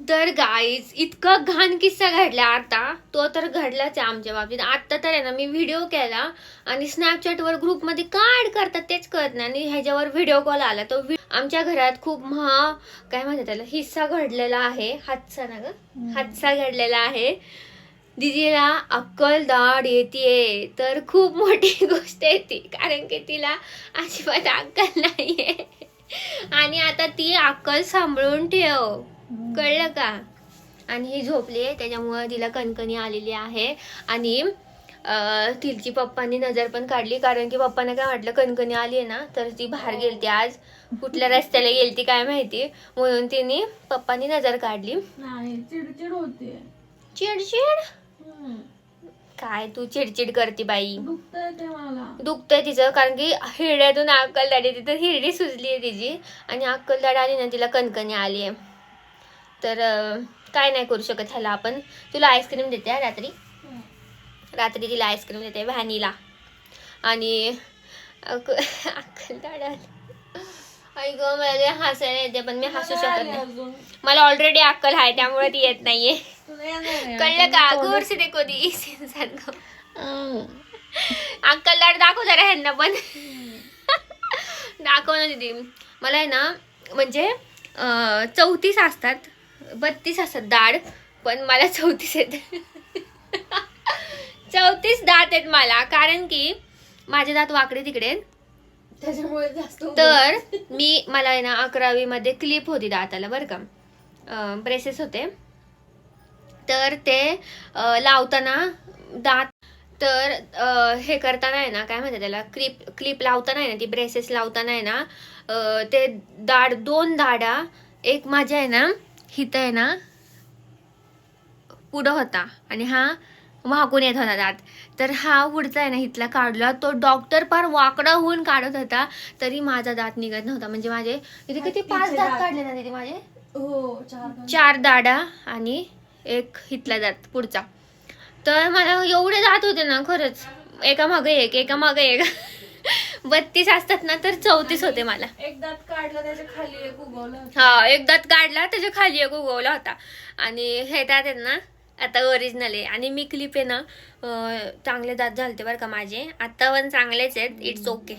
तर गाईज इतका घाण किस्सा घडला आता. तो तर घडलाच आहे आमच्या बाबतीत. आता तर आहे ना मी व्हिडिओ केला आणि स्नॅपचॅटवर ग्रुपमध्ये काय ऍड करतात तेच कळत नाही. आणि ह्याच्यावर व्हिडिओ कॉल आला तो आमच्या घरात खूप महा काय म्हणतात त्याला हिस्सा घडलेला आहे. हादसा ना ग? हादसा घडलेला आहे. दिदीला अक्कल दाढ येते तर खूप मोठी गोष्ट येते कारण की तिला अजिबात अक्कल नाहीये. आणि आता ती अक्कल सांभाळून ठेव. कळलं का? आणि ही झोपली आहे त्याच्यामुळं तिला कणकणी आलेली आहे. आणि अं, तिची पप्पांनी नजर पण काढली कारण की पप्पाने काय म्हटलं कणकणी आली आहे ना तर ती बाहेर गेलती आज. कुठल्या रस्त्याला गेलती काय माहिती? म्हणून तिने पप्पांनी नजर काढली. चिडचिड होते. चिडचिड? काय तू चिडचिड करते बाई? दुखतंय तिचं कारण की हिरड्यातून अक्कलदाडी तिथं हिरडी सुजली आहे तिची. आणि अक्कलदाड आली ना तिला कणकणी आली आहे. तर काय नाही करू शकत ह्याला आपण. तुला आईस्क्रीम देते रात्री. रात्री तिला आईस्क्रीम देते व्हॅनिला आणि अक- अक्कलदाड आली. आई ग मला हसायला येते पण मी हसू शकत नाही. मला ऑलरेडी अक्कल आहे त्यामुळे ती येत नाहीये. कळलं का? तोंड- गोर से देखो दी इंसान को हम्म. अक्कल लाड दाखव जरा ह्यांना पण. दाखव ना दीदी. मला आहे ना म्हणजे चौतीस असतात. बत्तीस असतात दाढ पण मला चौतीस येत चौतीस दात आहेत मला कारण की माझे दात वाकडे तिकडे. त्याच्यामुळे जास्त तर मी मला आहे ना अकरावी मध्ये क्लिप होती दाताला बरं का. ब्रेसेस होते. तर ते लावताना दात तर हे करताना आहे ना काय म्हणतात त्याला क्लिप क्लिप लावताना आहे ना ती ब्रेसेस लावताना आहे ना ते दाढ दोन दाढा एक माझ्या आहे ना हिथं आहे ना? पुढं होता. आणि हा वाकून येत होता दात तर हा पुढचा आहे ना इथला काढला. तो डॉक्टर पार वाकडा होऊन काढत होता. तरी माझा दात निघत नव्हता. म्हणजे माझे इथे किती? पाच दात. काढले ना तिथे माझे? हो चार चार दाडा आणि एक हितला दात पुढचा. तर मला एवढे दात होते ना खरंच. एका मागे एक एका मागे एक. बत्तीस असतात ना तर चौतीस होते मला. एक दात काढला त्याच्याखाली एक उगवलं हा एक दात काढला त्याच्याखाली एक उगवला होता. आणि हे दात आहेत ना आता ओरिजिनल आहे. आणि मी क्लिप आहे ना चांगले दात झालते बरं का माझे. आता पण चांगलेच आहेत. इट्स ओके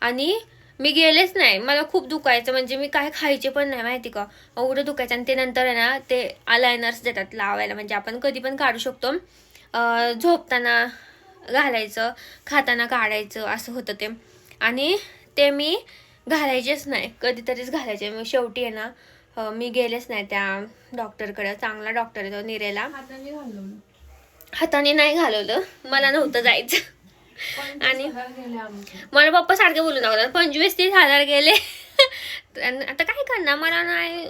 आणि मी गेलेच नाही. मला खूप दुखायचं. म्हणजे मी काय खायचे पण नाही माहिती का? एवढं दुखायचं. आणि ते नंतर आहे ना ते अलायनर्स देतात लावायला. म्हणजे आपण कधी पण काढू शकतो. झोपताना घालायचं खाताना काढायचं असं होतं ते. आणि ते मी घालायचेच नाही. कधीतरीच घालायचे. मग शेवटी आहे ना मी गेलेच नाही त्या डॉक्टरकडे. चांगला डॉक्टर आहे तो निरेला. हाताने नाही घालवलं. मला नव्हतं जायचं. आणि- मला पप्पा सारखे बोलून दाखवतात पंचवीस तीस हजार गेले. आता काय करणार? मला नाही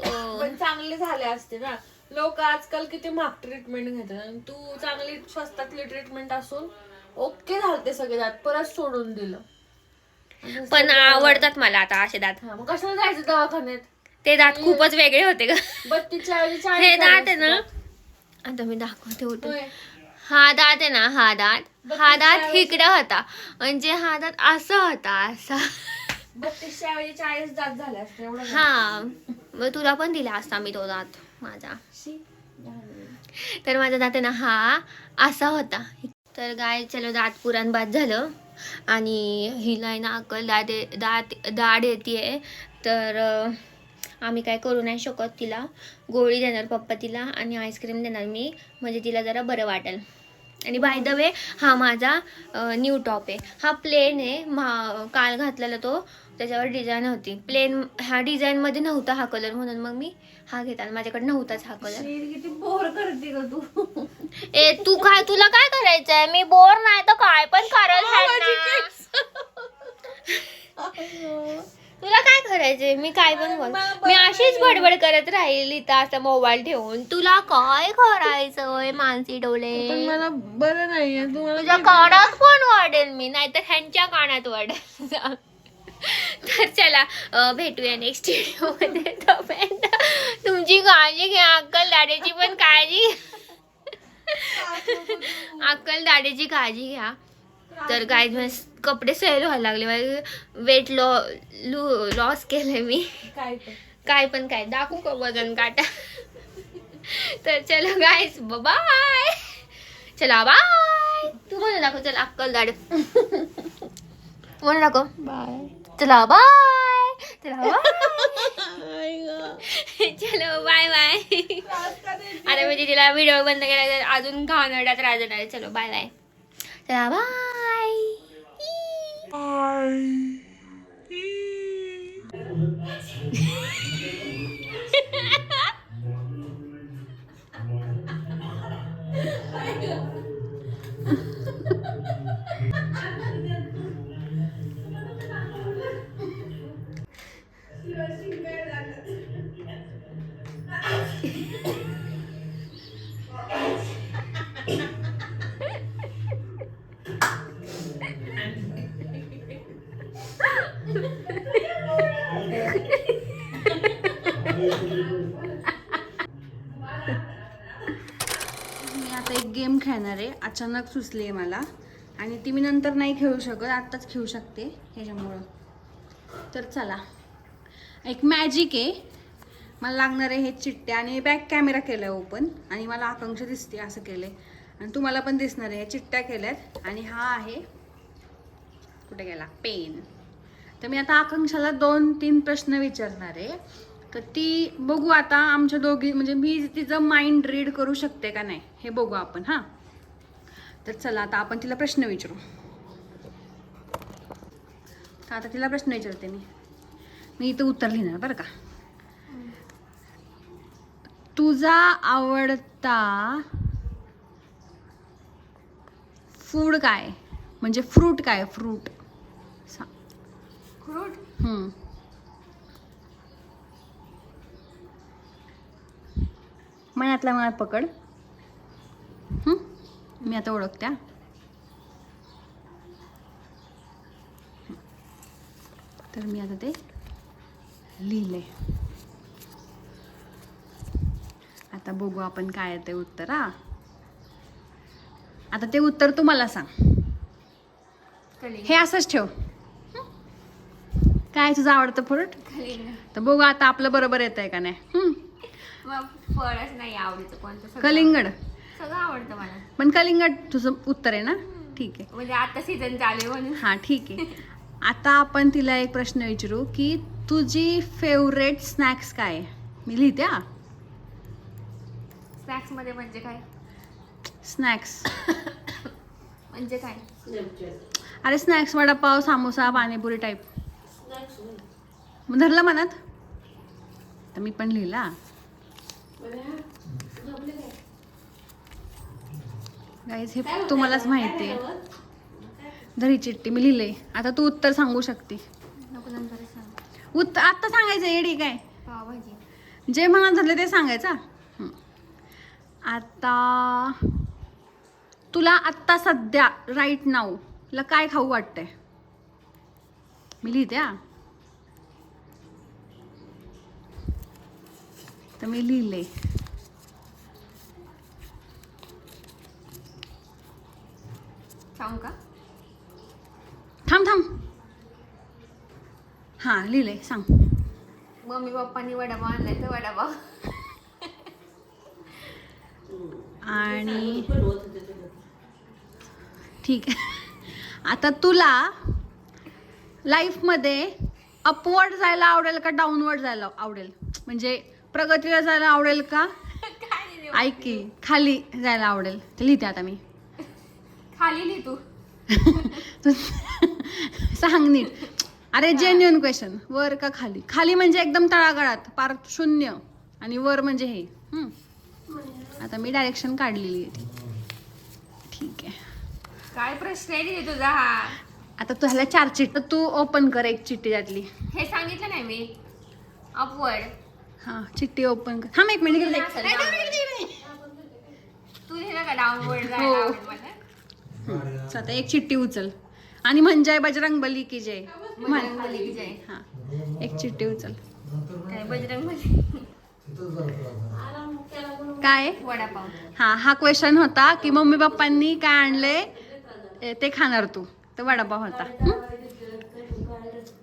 चांगले झाले असते ना. लोक आजकाल किती महाग ट्रीटमेंट घेतात. तू चांगली स्वस्तातली ट्रीटमेंट असून ओके झालते सगळे दात परत सोडून दिलं. पण आवडतात मला आता असे दात. मग कशाला जायचं दवाखान्यात? ते दात खूपच वेगळे होते ग. बत्तीसच्या ऐवजी हे दात आहे ना. आता मी दाखवते होते. हा दात आहे ना हा दात. हा दात इकडे होता. म्हणजे हा दात असा होता असा. बत्तीसच्या ऐवजी चाळीस दात झाले असते. हा. मग तुला पण दिला असता मी तो दात माझा. तर माझा दात आहे ना हा असा होता. तर गाय चलो दात पुराण बाद झालं. आणि हिला आहे ना अक्कल दात दात दाढ येते तर आम्ही काय करू नाही शकत तिला. गोळी देणार पप्पा तिला आणि आईस्क्रीम देणार मी. म्हणजे तिला जरा बरं वाटेल. आणि बाय द वे हा माझा न्यू टॉप आहे. हा प्लेन आहे. मा काल घातलेला तो. त्याच्यावर डिझाईन होती. प्लेन ह्या डिझाईनमध्ये नव्हता हा कलर म्हणून मग मी हा घेतला माझ्याकडे नव्हताच हा कलर किती बोर करते ग तू. ए तू काय तुला काय करायचंय? मी बोर नाही तर काय पण करल ह्यांना. तुला काय करायचंय? मी काय पण बोल. मी अशीच. बडबड करत राहील इथं असं मोबाईल ठेवून. तुला काय करायचंय मानसी डोले मला बरं नाहीये. तुम्हाला तुझ्या कानात पण वाढेल मी? नाहीतर ह्यांच्या कानात वाढेल. तर चला भेटूया नेक्स्ट व्हिडिओमध्ये. तोपर्यंत तुमची काळजी घ्या अक्कल दाढेची पण काळजी अक्कल दाढेची काळजी घ्या. तर काय कपडे सेल व्हायला लागले. वेट लॉ लॉस केलंय मी. काय पण. काय पण काय. दाखवू का वजन काटा? तर चलो गाईस बाय चला बाय तू म्हणू दाखव चला अक्कल दाड म्हणू दाखव. बाय चला बाय चला बाय चलो बाय बाय अरे म्हणजे तिला व्हिडिओ बंद केला तर अजून घाणरड्यात राजणार आहे चलो बाय बाय चला बाय मी आता एक गेम खेळणार आहे. अचानक सुचली आहे मला. आणि ती मी नंतर नाही खेळू शकत आत्ताच खेळू शकते ह्याच्यामुळं. तर चला. एक मॅजिक आहे. मला लागणार आहे हे चिट्टे आणि बॅक कॅमेरा केला आहे ओपन आणि मला आकांक्षा दिसते असं केलं आहे आणि तुम्हाला पण दिसणार आहे. ह्या चिट्ट्या केल्यात. आणि हा आहे कुठे गेला? पेन तर मी आता आकांक्षाला दोन तीन प्रश्न विचारणार आहे. तर ती बघू आता आमच्या दोघी म्हणजे मी तिचं माइंड रीड करू शकते का नाही? हे बघू आपण हां? तर चला आता आपण तिला प्रश्न विचारू. तर आता तिला प्रश्न विचारते मी. मी इथं उत्तर लिहिणार बरं का? तुझा आवडता फूड काय? म्हणजे फ्रूट काय? फ्रूट फ्रूट हम्म. मनातला मनात पकड. हम्म? मी आता ओळखत्या तर मी आता ते लिहिले. आता बघू आपण काय ते उत्तर हा. आता ते उत्तर तू मला सांग हे असंच ठेव? काय तुझं आवडतं फ्रूट? तर बघू आता आपलं बरोबर येत आहे का नाही. हं? मग फळच नाही आवडतं कोणतं सगळं- कलिंगड सगळं आवडतं मला. पण कलिंगड तुझं उत्तर आहे ना? ठीक आहे. म्हणजे आता सीझन चालू आहे म्हणून. हां ठीक आहे. आता आपण तिला एक प्रश्न विचारू की तुझी फेवरेट स्नॅक्स काय आहे? मी लिहिते हा. स्नॅक्समध्ये म्हणजे काय? स्नॅक्स म्हणजे काय? अरे स्नॅक्स वडापाव समोसा पाणीपुरी टाईप मग धरलं मनात? तर मी पण लिहिला. गाईज हे तुम्हालाच माहिती आहे. धरी चिट्टी मी लिहिले आता तू उत्तर सांगू शकते. उत्तर आत्ता सांगायचं येडी काय? जे मनात झालं ते सांगायचं. आता तुला आत्ता सध्या राईट नाऊ ला काय खाऊ वाटतंय? मी लिहिते हा. तर मी लिहिले. सांगू का? थांब थांब. हां लिहिले सांग. मम्मी पप्पानी वडापाव आणलाय तर वडापाव. आणि ठीक. आहे आता तुला लाईफमध्ये अपवर्ड जायला आवडेल का डाऊनवर्ड जायला आवडेल? म्हणजे प्रगतीला जायला आवडेल का? ऐक की खाली जायला आवडेल. ते लिहिते आता मी. खाली लिही तू. तू सांग नीट. अरे जेन्युन क्वेश्चन वर का खाली? खाली म्हणजे एकदम तळागाळात पार शून्य. आणि वर म्हणजे हे. आता मी डायरेक्शन काढलेली आहे. ती ठीक आहे. काय प्रश्न आहे तुझा हा? आता तू ह्याला चार चिट तू ओपन कर एक चिठ्ठी त्यातली. हे सांगितलं नाही मी. अपवर्ड हां चिठ्ठी ओपन कर. थांब एक मिनिट इकडे असं दे. downward. तू लिहिलं का डाऊनवर्ड हो. आता एक चिठ्ठी उचल. आणि म्हणजे बजरंग बली की जय. म्हण. बजरंग बली की जय. हां एक चिठ्ठी उचल. काय बजरंग बली काय? वडापाव. हा हा क्वेश्चन होता की मम्मी पप्पांनी काय आणले ए, ते खाणार तू. तर वडापाव होता?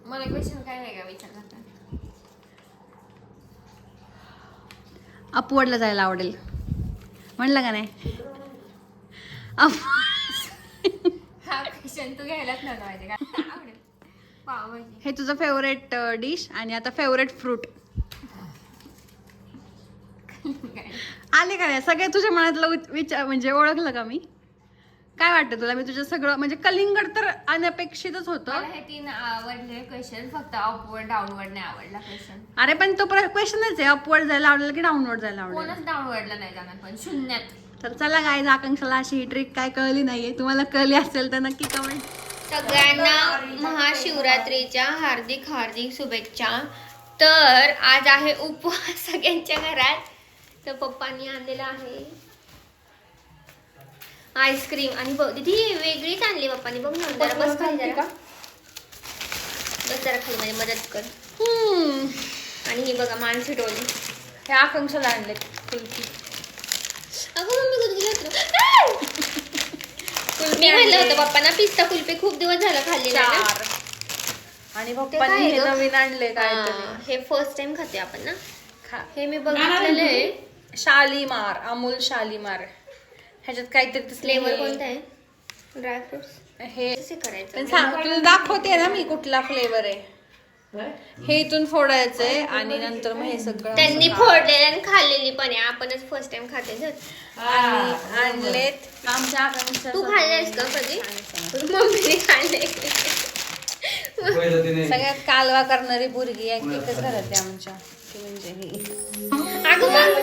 मला क्वेश्चन काय वेगळा विचारला होता? अपवर्डला जायला आवडेल. म्हणलं का नाही? हा क्वेश्चन तू घ्यायलाच माहिती का? आवडेल. पावभाजी. हे तुझं फेवरेट डिश आणि आता फेवरेट फ्रूट आले का नाही? सगळे तुझ्या मनातलं विचार म्हणजे ओळखलं का मी? काय वाटतं तुला? मी तुझं सगळं म्हणजे कलिंगड तर अनपेक्षितच होतं. मला हे तीन आवडले क्वेश्चन फक्त अपवर्ड डाऊनवर्ड नाही आवडला क्वेश्चन अरे पण तो क्वेश्चनच आहे. अपवर्ड जायला आवडेल की डाऊनवर्ड जायला आवडेल? कोणच डाऊनवर्डला नाही जाणार पण शून्यात. तर चला काय आकांक्षाला अशी ही ट्रिक काय कळली नाहीये. तुम्हाला कळली असेल तर नक्की कमेंट सगळ्यांना महाशिवरात्रीच्या हार्दिक हार्दिक शुभेच्छा. तर आज आहे उपवास सगळ्यांच्या घरात. तर पप्पांनी आणलेला आहे. आईस्क्रीम. आणि बघ ती वेगळीच आणली पप्पांनी. बघ ना जरा बस खाली जरा. बस जरा खाली माझी मदत कर. आणि ही बघा मानसी टोली हे आकांक्षाला आणले कुल्फी. अगं मम्मी कुठे घेतलं मी म्हणलं होतं पप्पांना पिस्ता कुल्फी खूप दिवस झालं खाल्ली आणि पप्पांनी हे? नवीन आणले काय हा, हे फर्स्ट टाइम खाते आपण ना? खा. हे मी बघितलेलं आहे. शालीमार अमूल शालीमार. ह्याच्यात काहीतरी फ्लेवर कोणता आहे? ड्रायफ्रुट्स हे कसे करायचं. पण सांग तुला दाखवते ना मी कुठला फ्लेवर आहे. हे इथून फोडायचंय आणि नंतर मग हे सगळं त्यांनी फोडलेली आणि खाल्लेली पण आहे. आपणच फर्स्ट टाइम खाते आणि आणलेत. आमच्या आकांक्षा तू खाल्लेस का कधी? मम्मीने खाल्ले पहिलं तिने सगळ्यात कालवा करणारी पोरगी एक- एकच घरात आहे आमच्या. ती म्हणजे ही. अगं मग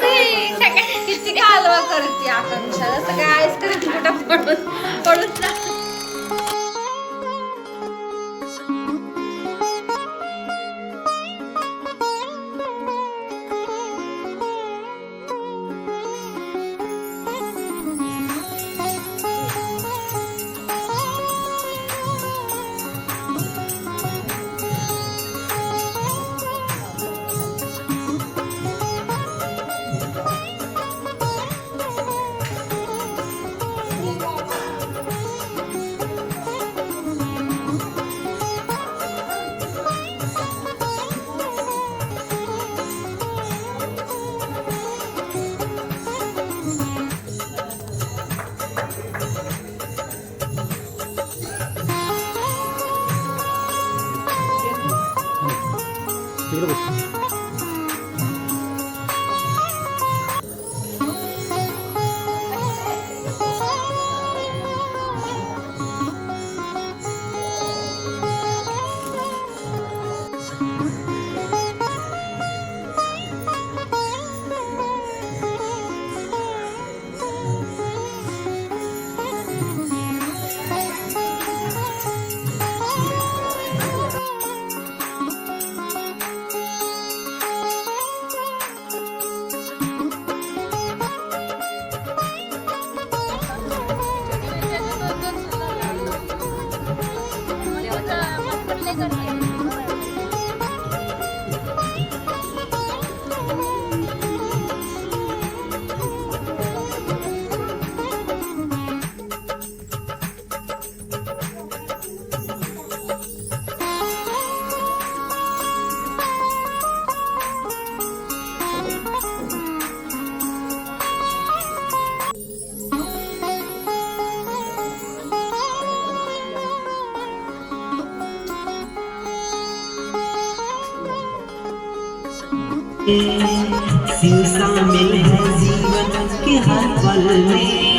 सगळ्या किती हलवा करते आकांक्षा सगळ्या आईस्क्रीम कुठं पडून पडून शिव शामिल है जीवन के हर पल में।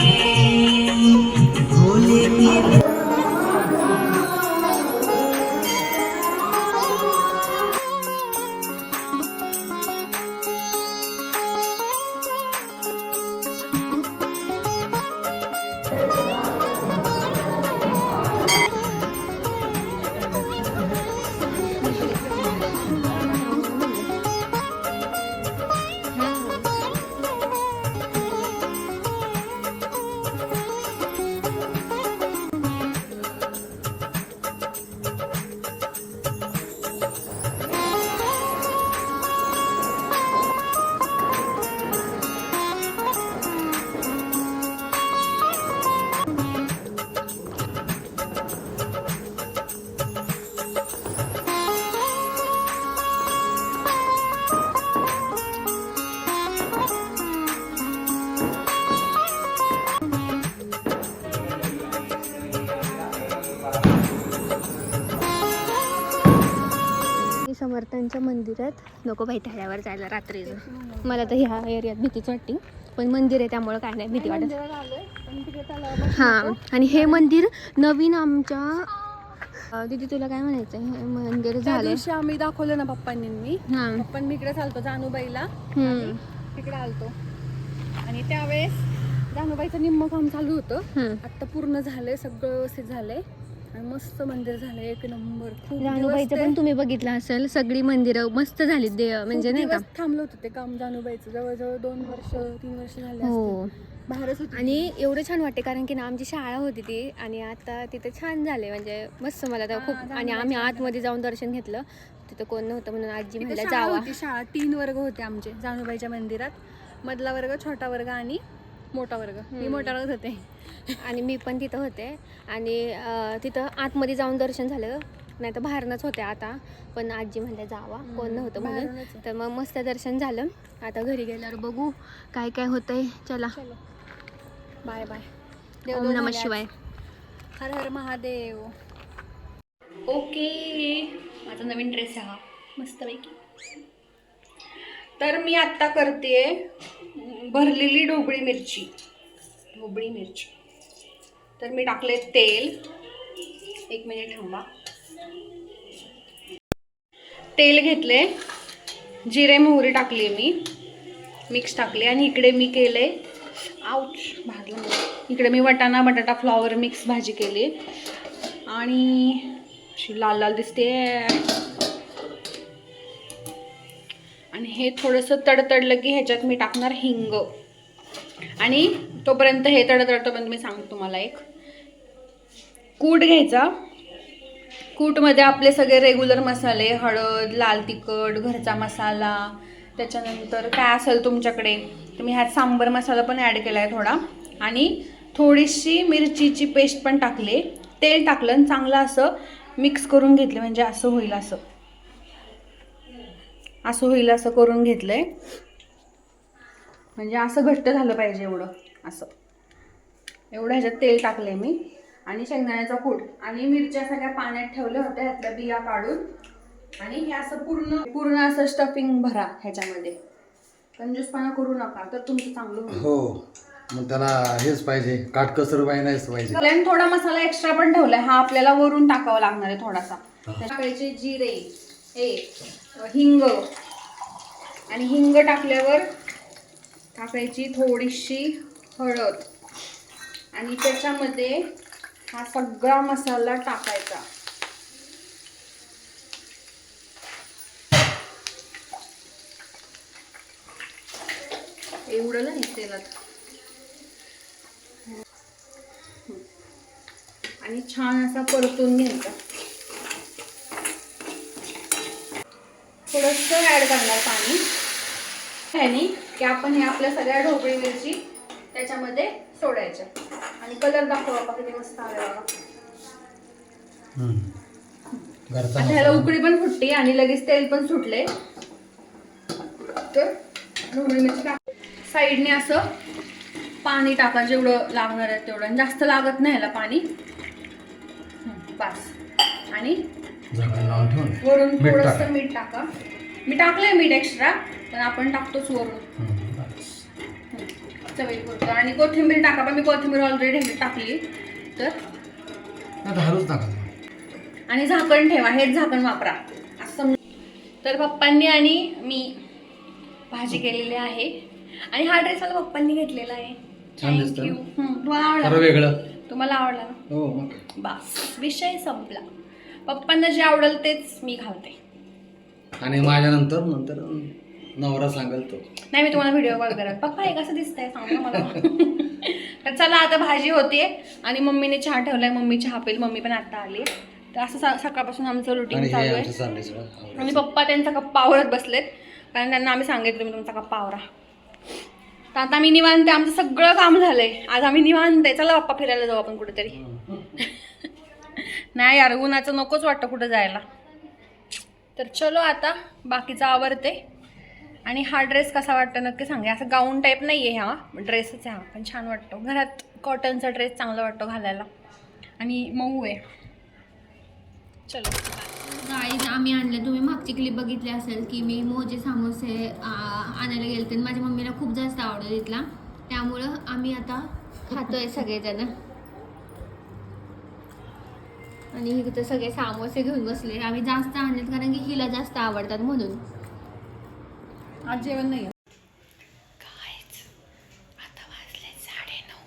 मंदिरात. नको बाई त्याच्यावर जायला रात्रीचं मला तर ह्या एरियात भीतीच वाटते. पण मंदिर आहे त्यामुळे काय नाही भीती वाटत. पण हां आणि हे मंदिर नवीन आमच्या दीदी तुला काय म्हणायचं हे मंदिर दिवशी आम्ही दाखवलं ना पप्पांनी मी. हां. पप्पांनी इकडे चालतो जानूबाईला. तिकडे आलतो. आणि त्यावेळेस जानूबाईचं निम्म काम चालू होतं. आता पूर्ण झालंय सगळं व्यवस्थित झालंय. आणि मस्त मंदिर झालंय एक नंबर. खूप ते- पण तुम्ही बघितलं असेल सगळी मंदिरं मस्त झाली दे म्हणजे नाही का? थांबलं होतं ते काम जानूबाईचं जवळजवळ दोन वर्ष तीन वर्ष झाले हो. होती. आणि एवढं छान वाटते कारण की ना आमची शाळा होती ती आणि आता तिथे छान झाले म्हणजे मस्त मला तर खूप आणि आम्ही आतमध्ये जाऊन दर्शन घेतलं. तिथं कोण नव्हतं म्हणून आजी शाळा जावा. शाळा. तीन वर्ग होते आमचे जानूबाईच्या मंदिरात. मधला वर्ग छोटा वर्ग आणि मोठा वर्ग. मी मोठा वर्ग होते. आणि मी पण तिथं होते. आणि तिथं आतमध्ये जाऊन दर्शन झालं. नाही तर बाहेरनच होते आता. पण आजी म्हणल्या जावा. कोण नव्हतं म्हणून. तर मग मस्त दर्शन झालं. आता घरी गेल्यावर बघू काय काय होतंय. चला. Bye bye. ओम नम शिवाय. हर हर महादेव. ओके. माझा नवीन ड्रेस आहे हा. मस्तपैकी. तर मी आत्ता करते भरलेली ढोबळी मिरची. ढोबळी मिरची. तर मी टाकले तेल. एक मिनिट थांबा. तेल घेतले जिरे मोहरी टाकली मी. मिक्स टाकले आणि इकडे मी केले आऊच भाजलं इकडे मी वटाणा बटाटा फ्लॉवर मिक्स भाजी केली आणि अशी लाल लाल दिसते आणि हे थोडंसं तडतडलं की ह्याच्यात मी टाकणार हिंग. आणि तोपर्यंत हे तडतडतोपर्यंत मी सांगतो तुम्हाला एक. कूट घ्यायचा. कूटमध्ये आपले सगळे रेग्युलर मसाले हळद लाल तिखट घरचा मसाला त्याच्यानंतर काय असेल तुमच्याकडे तर मी ह्यात सांबर मसाला पण ॲड केला आहे थोडा. आणि थोडीशी मिरचीची पेस्ट पण टाकली. तेल टाकलं आणि चांगलं असं मिक्स करून घेतलं म्हणजे असं होईल असं. असं होईल असं करून घेतलंय. म्हणजे असं घट्ट झालं पाहिजे एवढं असं. एवढं ह्याच्यात तेल टाकले मी. आणि शेंगदाण्याचा कूट आणि मिरच्या सगळ्या पाण्यात ठेवल्या होत्या ह्यातल्या बिया काढून. आणि हे असं पूर्ण पूर्ण असं स्टफिंग भरा ह्याच्यामध्ये. कंजूसपणा करू नका तर तुमचं चांगलं होईल. हो मग त्याला हेच पाहिजे काटकसर नाहीच पाहिजे. थोडा मसाला एक्स्ट्रा पण ठेवलाय हा आपल्याला वरून टाकावा लागणार आहे थोडासा. टाकायचे जिरे हे हिंग. आणि हिंग टाकल्यावर टाकायची थोडीशी हळद. आणि त्याच्यामध्ये हा सगळा मसाला टाकायचा. एवढं नाही तेलात. आणि छान असा परतून घ्यायचा. थोडंसं ॲड करणार पाणी. ह्यानी की आपण हे आपल्या सगळ्या ढोबळी मिरची त्याच्यामध्ये सोडायच्या. आणि कलर दाखवा बाबा किती मस्त आले आता ह्याला. उकळी पण फुटली आणि लगेच तेल पण सुटले. तर ढोबळी मिरची टाक. साईडने असं पाणी टाका जेवढं लागणार आहे तेवढं. जास्त लागत नाही ह्याला पाणी. बस. आणि झाकण लावून ठेवून वरून मीठ थोडंसं टाका. मीठ टाका. मी टाकलंय मीठ एक्स्ट्रा पण आपण टाकतोच वरून. हम्म, बस. चवीपुरतं. आणि कोथिंबीर टाका पण मी कोथिंबीर ऑलरेडी टाकली. तर? हळूच टाका आणि झाकण ठेवा हेच झाकण वापरा. असं तर पप्पांनी आणि मी भाजी केलेली आहे. आणि हा ड्रेस मला पप्पांनी घेतलेला आहे. छान दिसतं Thank ना? you. तुम्हाला आवडला जरा? वेगळं. तुम्हाला आवडला ना? हो मग बस विषय संपला. पप्पांना जे आवडेल तेच मी घालते. आणि माझ्यानंतर नंतर नवरा सांगेल तो. नाही मी तुम्हाला व्हिडिओ कॉल करत. पप्पा हे कसं दिसतंय? सांगा मला. तर चला आता भाजी होते आणि मम्मीने चहा ठेवलाय. मम्मी चहा पेल मम्मी पण आता आली. तर असं स- सकाळपासून आमचं रुटीन आणि हे चालू आमचं आहे चाललंय सगळं. आवडायचं. आणि पप्पा त्यांचा गप्पा आवरत बसलेत. कारण त्यांना आम्ही सांगितलं तुम्ही तुमचा गप्पा आवरा. तर आता आम्ही निवांत आहे. आमचं सगळं काम झालंय. आज आम्ही निवांत आहे. चला पप्पा फिरायला जाऊ आपण कुठेतरी. नाही यार उन्हाचं नकोच वाटतं कुठं जायला. तर चलो आता बाकीचं आवरते. आणि हा ड्रेस कसा वाटतो नक्की सांगा असं गाऊन टाईप नाही आहे हा ड्रेसच आहे हा पण छान वाटतो. घरात कॉटनचा ड्रेस चांगला वाटतो घालायला. आणि मऊ आहे. चलो. गाईज आम्ही आणले. तुम्ही मागची क्लिप बघितली असेल की मी मोजे सामोसे आ, आणायला गेले तर माझ्या मम्मीला खूप जास्त आवडत तिथला त्यामुळं आम्ही आता खातोय सगळेजण. आणि इथं सगळे सामोसे घेऊन बसले. आम्ही जास्त आणलेत कारण की हिला जास्त आवडतात म्हणून. आज जेवण नाही आता वाजले साडे नऊ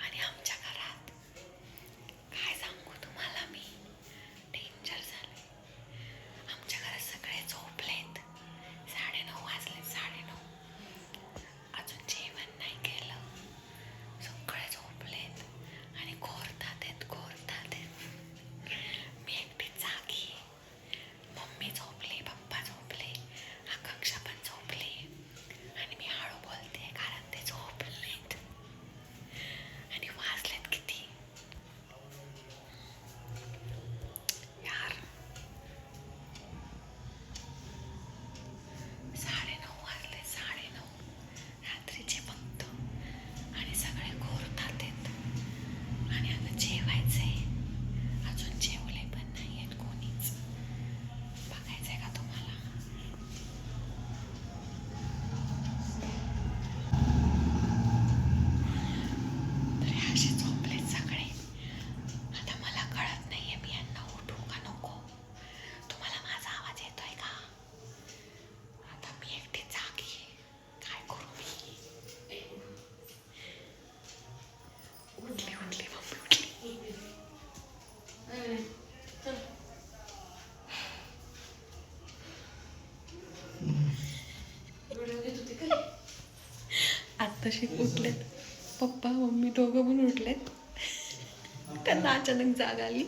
आणि आमच्या घरात काय सांगू तुम्हाला मी डेंजर झाले आमच्या घरात सगळे झोपलेत साडे नऊ वाजले साडे नऊ अजून जेवण नाही केलं सगळे झोपलेत आणि घोरतात आहेत घोरतात आहेत मी एकटीच जागी आहे. मम्मी झोपली पप्पा झोपले आकांक्षा पण झोपली आणि मी हळू बोलते कारण ते झोपलेत आणि वाजलेत किती यार साडे नऊ वाजले साडे नऊ रात्रीचे फक्त आणि सगळे घोरतात आहेत आणि आता जेवायचंय अजून जेवले पण नाही आहेत कोणीच बघायचंय का तुम्हाला तरी असे झोपलेत सगळे आता मला कळत नाहीये मी यांना उठू का नको तुम्हाला माझा आवाज येतोय का आता मी एकटी जागी आहे. काय करू मी उठली उठली मम्मी उठली आत्ताशी उठलेत. पप्पा मम्मी दोघं पण उठलेत. त्यांना अचानक जाग आली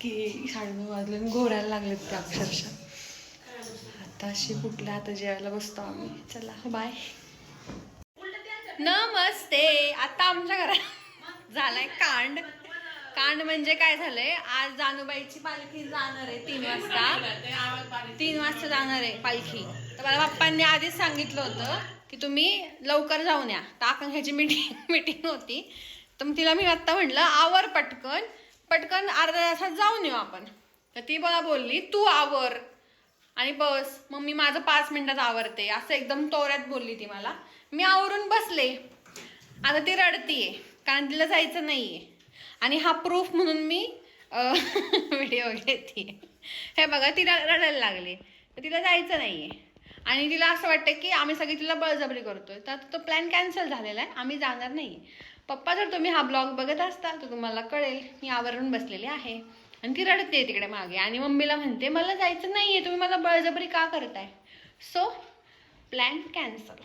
की साडेनऊ वाजले घोरायला लागलेत ते अक्षरशः. आता अशी कुठल्या आता जेवायला बसतो आम्ही. चला बाय नमस्ते. आता आमच्या घरात झालाय कांड. कांड म्हणजे काय झालंय? आज जानूबाईची पालखी जाणार आहे तीन वाजता. तीन वाजता जाणार आहे पालखी. तर मला पप्पांनी आधीच सांगितलं होतं की तुम्ही लवकर जाऊन या. तर आकांक्षाची मीटिंग मीटिंग होती. तर मग तिला मी आत्ता म्हटलं आवर पटकन. पटकन अर्ध्या तासात जाऊन येऊ आपण. तर ती मला बोलली तू आवर. आणि बस. मग मी माझं पाच मिनटात आवरते. असं एकदम तोऱ्यात बोलली ती मला. मी आवरून बसले. आता ती रडतीये कारण तिला जायचं नाहीये. आणि हा प्रूफ म्हणून मी व्हिडिओ घेते. हे बघा तिला रडायला लागले. तर तिला जायचं नाहीये. आणि तिला असं वाटतं की आम्ही सगळी तिला बळजबरी करतोय. तर तो प्लॅन कॅन्सल झालेला आहे. आम्ही जाणार नाही. पप्पा जर तुम्ही हा ब्लॉग बघत असताल तर तुम्हाला कळेल मी आवरून बसलेली आहे. आणि ती रडते तिकडे मागे. आणि मम्मीला म्हणते मला जायचं नाही आहे तुम्ही मला बळजबरी का करताय? So plan cancel